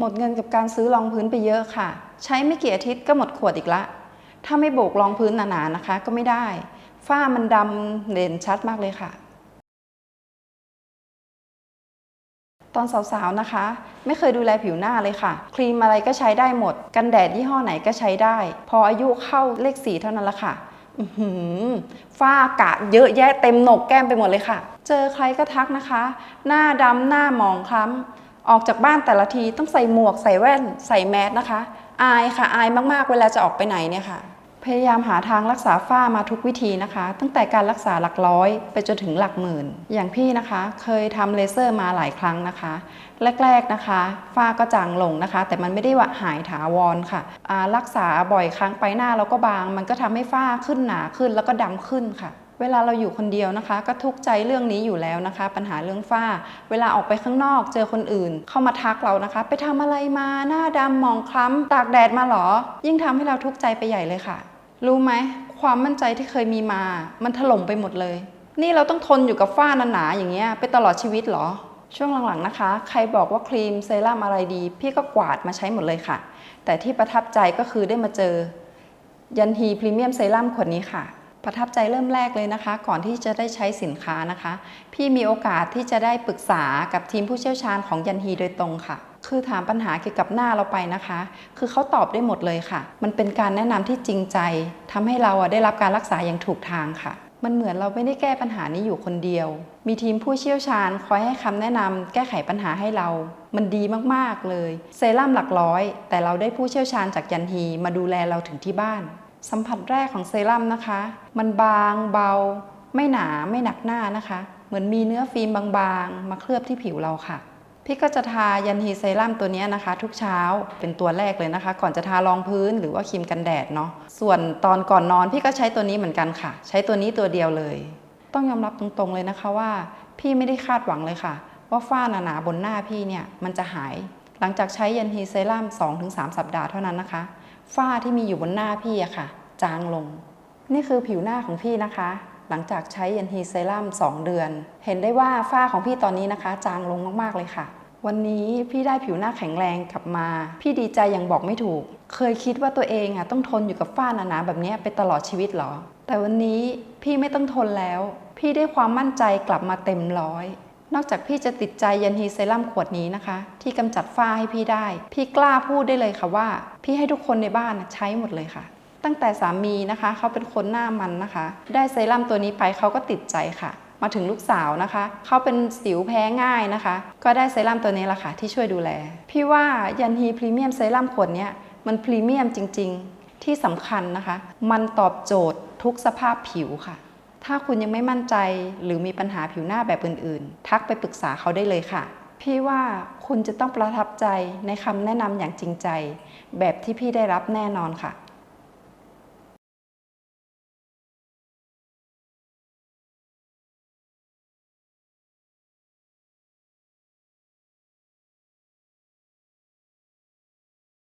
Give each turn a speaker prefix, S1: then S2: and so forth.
S1: หมดเงินกับการซื้อรองพื้นไปเยอะค่ะ ใช้ไม่กี่อาทิตย์ก็หมดขวดอีกละ ถ้าไม่โบกรองพื้นหนาๆนะคะ ก็ไม่ได้ ฝ้ามันดำเด่นชัดมากเลยค่ะ ตอนสาวๆนะคะ ไม่เคยดูแลผิวหน้าเลยค่ะ ครีมอะไรก็ใช้ได้หมด กันแดดยี่ห้อไหนก็ใช้ได้ พออายุเข้าเลขสี่เท่านั้นละค่ะฝ้ากระเยอะแยะเต็มหนกแก้มไปหมดเลยค่ะ เจอใครก็ทักนะคะ หน้าดำหน้าหมองคล้ำ ออกจากบ้านแต่ละทีต้องใส่หมวกใส่แว่น ใส่แมสนะคะ อายค่ะอายมากๆ เวลาจะออกไปไหนเนี่ยค่ะ พยายามหาทางรักษาฝ้ามาทุกวิธีนะคะ ตั้งแต่การรักษาหลักร้อย ไปจนถึงหลักหมื่น อย่างพี่นะคะ เคยทำเลเซอร์มาหลายครั้งนะคะ แรกๆนะคะ ฝ้าก็จางลงนะคะ แต่มันไม่ได้ว่าหายถาวรค่ะรักษาบ่อยครั้งไปหน้าเราก็บาง มันก็ทำให้ฝ้าขึ้นหนาขึ้นแล้วก็ดำขึ้นค่ะ เวลาเราอยู่คนเดียวนะคะ ก็ทุกข์ใจเรื่องนี้อยู่แล้วนะคะ ปัญหาเรื่องฝ้า เวลาออกไปข้างนอกเจอคนอื่น เข้ามาทักเรานะคะ ไปทำอะไรมาหน้าดำหมองคล้ำตากแดดมาเหรอ ยิ่งทำให้เราทุกข์ใจไปใหญ่เลยค่ะ รู้ไหมความมั่นใจที่เคยมีมา มันถล่มไปหมดเลย นี่เราต้องทนอยู่กับฝ้าหนาๆอย่างเงี้ยไปตลอดชีวิตเหรอช่วงหลังๆนะคะ ใครบอกว่าครีมเซรั่มอะไรดี พี่ก็กวาดมาใช้หมดเลยค่ะ แต่ที่ประทับใจก็คือได้มาเจอ ยันฮีพรีเมียมเซรั่มขวดนี้ค่ะ ประทับใจเริ่มแรกเลยนะคะ ก่อนที่จะได้ใช้สินค้านะคะ พี่มีโอกาสที่จะได้ปรึกษากับทีมผู้เชี่ยวชาญของยันฮีโดยตรงค่ะ คือถามปัญหาเกี่ยวกับหน้าเราไปนะคะ คือเขาตอบได้หมดเลยค่ะ มันเป็นการแนะนำที่จริงใจทำให้เราได้รับการรักษาอย่างถูกทางค่ะ มันเหมือนเราไม่ได้แก้ปัญหานี้อยู่คนเดียว มีทีมผู้เชี่ยวชาญคอยให้คำแนะนำแก้ไขปัญหาให้เรา มันดีมากๆเลย เซรั่มหลักร้อย แต่เราได้ผู้เชี่ยวชาญจากยันฮีมาดูแลเราถึงที่บ้าน สัมผัสแรกของเซรั่มนะคะ มันบางเบา ไม่หนาไม่หนักหน้านะคะ เหมือนมีเนื้อฟิล์มบางๆ มาเคลือบที่ผิวเราค่ะ พี่ก็จะทายันฮีเซรั่มตัวนี้นะคะ ทุกเช้าเป็นตัวแรกเลยนะคะ ก่อนจะทารองพื้นหรือว่าครีมกันแดดเนาะส่วนตอนก่อนนอนพี่ก็ใช้ตัวนี้เหมือนกันค่ะ ใช้ตัวนี้ตัวเดียวเลย ต้องยอมรับตรงๆเลยนะคะว่า พี่ไม่ได้คาดหวังเลยค่ะ ว่าฝ้าหนาๆบนหน้าพี่เนี่ยมันจะหาย หลังจากใช้ยันฮีเซรั่ม2-3 สัปดาห์เท่านั้นนะคะ ฝ้าที่มีอยู่บนหน้าพี่อะค่ะ จางลง นี่คือผิวหน้าของพี่นะคะ หลังจากใช้ยันฮีเซรั่ม2 เดือน เห็นได้ว่าฝ้าของพี่ตอนนี้นะคะ จางลงมากๆเลยค่ะ วันนี้พี่ได้ผิวหน้าแข็งแรงกลับมา พี่ดีใจอย่างบอกไม่ถูก เคยคิดว่าตัวเองอะต้องทนอยู่กับฝ้าหนาๆแบบนี้ไปตลอดชีวิตเหรอ แต่วันนี้พี่ไม่ต้องทนแล้ว พี่ได้ความมั่นใจกลับมาเต็มร้อย นอกจากพี่จะติดใจยันฮีเซรั่มขวดนี้นะคะ ที่กำจัดฝ้าให้พี่ได้ พี่กล้าพูดได้เลยค่ะว่า พี่ให้ทุกคนในบ้านใช้หมดเลยค่ะ ตั้งแต่สามีนะคะเขาเป็นคนหน้ามันนะคะ ได้เซรั่มตัวนี้ไปเขาก็ติดใจค่ะ มาถึงลูกสาวนะคะเขาเป็นสิวแพ้ง่ายนะคะ ก็ได้เซรั่มตัวนี้ละค่ะที่ช่วยดูแล พี่ว่ายันฮีพรีเมียมเซรั่มขวดนี้มันพรีเมียมจริง ๆ ที่สำคัญนะคะ มันตอบโจทย์ทุกสภาพผิวค่ะ ถ้าคุณยังไม่มั่นใจหรือมีปัญหาผิวหน้าแบบอื่นๆ ทักไปปรึกษาเขาได้เลยค่ะ พี่ว่าคุณจะต้องประทับใจในคำแนะนำอย่างจริงใจ แบบที่พี่ได้รับแน่นอนค่ะ